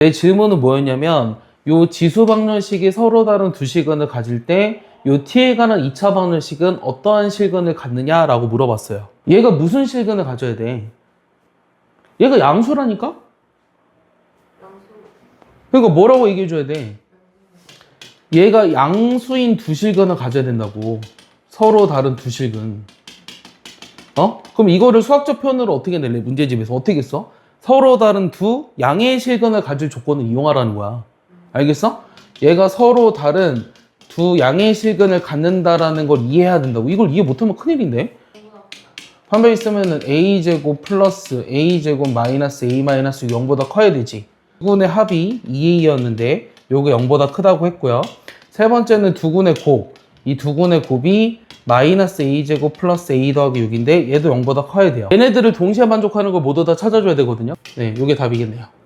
내 질문은 뭐였냐면 요 지수 방정식이 서로 다른 두 실근을 가질 때 요 t에 관한 2차 방정식은 어떠한 실근을 갖느냐라고 물어봤어요. 얘가 무슨 실근을 가져야 돼? 얘가 양수라니까? 그러니까 뭐라고 얘기해 줘야 돼? 얘가 양수인 두 실근을 가져야 된다고. 서로 다른 두 실근. 어? 그럼 이거를 수학적 표현으로 어떻게 낼래? 문제집에서 어떻게 써? 서로 다른 두 양의 실근을 가질 조건을 이용하라는 거야. 알겠어? 얘가 서로 다른 두 양의 실근을 갖는다라는 걸 이해해야 된다고. 이걸 이해 못하면 큰일인데? 판별 있으면은 a제곱 플러스 a제곱 마이너스 a 마이너스 0보다 커야 되지. 두 군의 합이 2a였는데 요게 0보다 크다고 했고요. 세 번째는 두 군의 곱. 이 두 군의 곱이 마이너스 a제곱 플러스 a 더하기 6인데 얘도 0보다 커야 돼요. 얘네들을 동시에 만족하는 걸 모두 다 찾아줘야 되거든요. 네, 요게 답이겠네요.